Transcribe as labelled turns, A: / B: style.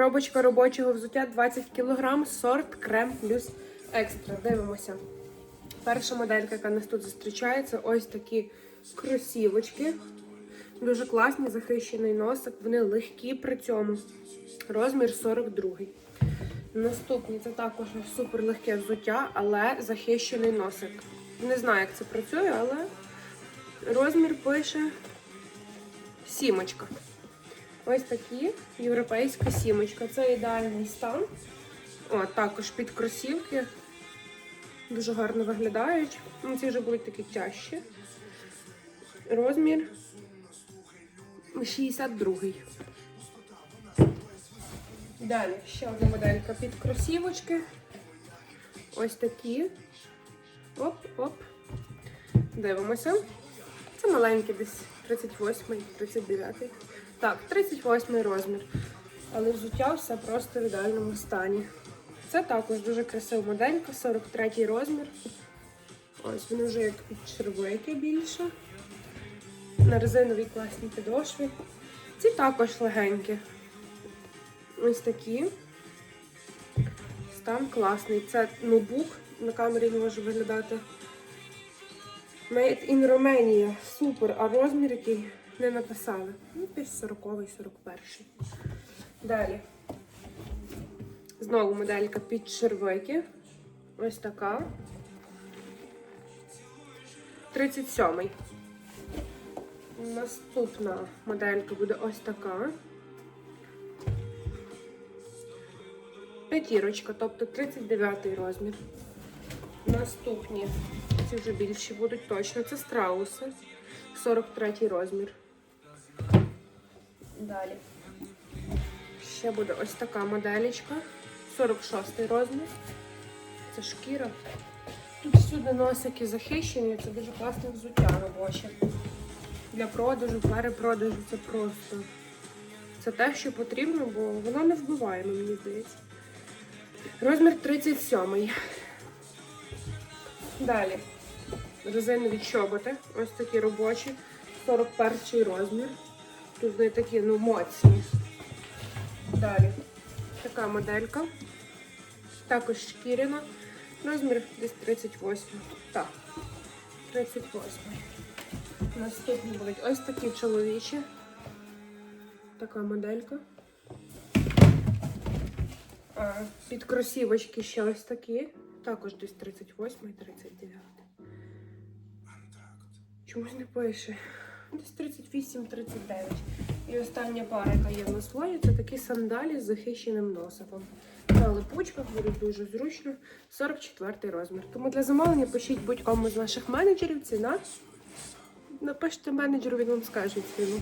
A: Коробочка робочого взуття 20 кг, сорт крем плюс екстра. Дивимося. Перша моделька, яка нас тут зустрічається, ось такі кросівочки. Дуже класні, захищений носик. Вони легкі при цьому. Розмір 42. Наступні це також супер легке взуття, але захищений носик. Не знаю, як це працює, але розмір пише сімочка. Ось такі європейська сімочка. Це ідеальний стан. О, також під кросівки. Дуже гарно виглядають. Ну, ці вже будуть такі тяжчі. Розмір 62. Далі ще одна моделька під кросівочки. Ось такі. Оп, оп. Дивимося. Це маленький десь 38 39 Так, 38 розмір. Але взуття все просто в ідеальному стані. Це також дуже красива моделька, 43 розмір. Ось вони вже як під червики більше. На резиновій класній підошві. Ці також легенькі. Ось такі. Стан класний. Це ноутбук. На камері не може виглядати. Made in Romania. Супер. А розмір який не написали. Ну, десь 40-й, 41-й. Далі. Знову моделька під червики. Ось така. 37-й. Наступна моделька буде ось така. П'ятірочка, тобто 39 розмір. Наступні, ці вже більші будуть точно. Це страуси. 43 розмір. Далі. Ще буде ось така моделечка. 46 розмір. Це шкіра. Тут всюди носики захищені, це дуже класне взуття робоче. Для продажу, перепродажу це просто. Це те, що потрібно, бо воно не вбиває, мені здається. Розмір 37. Далі. Резинові чоботи. Ось такі робочі. 41 розмір. Тут такі, ну, моцні. Далі. Така моделька. Також шкіряна. Розмір десь 38. Так. 38. Наступні будуть ось такі чоловічі. Така моделька. Під кросівочки ще ось такі. Також десь 38 і 39. Чомусь не пише. Десь 38-39. І остання пара, яка є в нас в це такі сандалі з захищеним носиком. На липучках будуть дуже зручно. 44 розмір. Тому для замовлення пишіть будь-кому з наших менеджерів ціна. Напишіть менеджеру, він вам скаже ціну.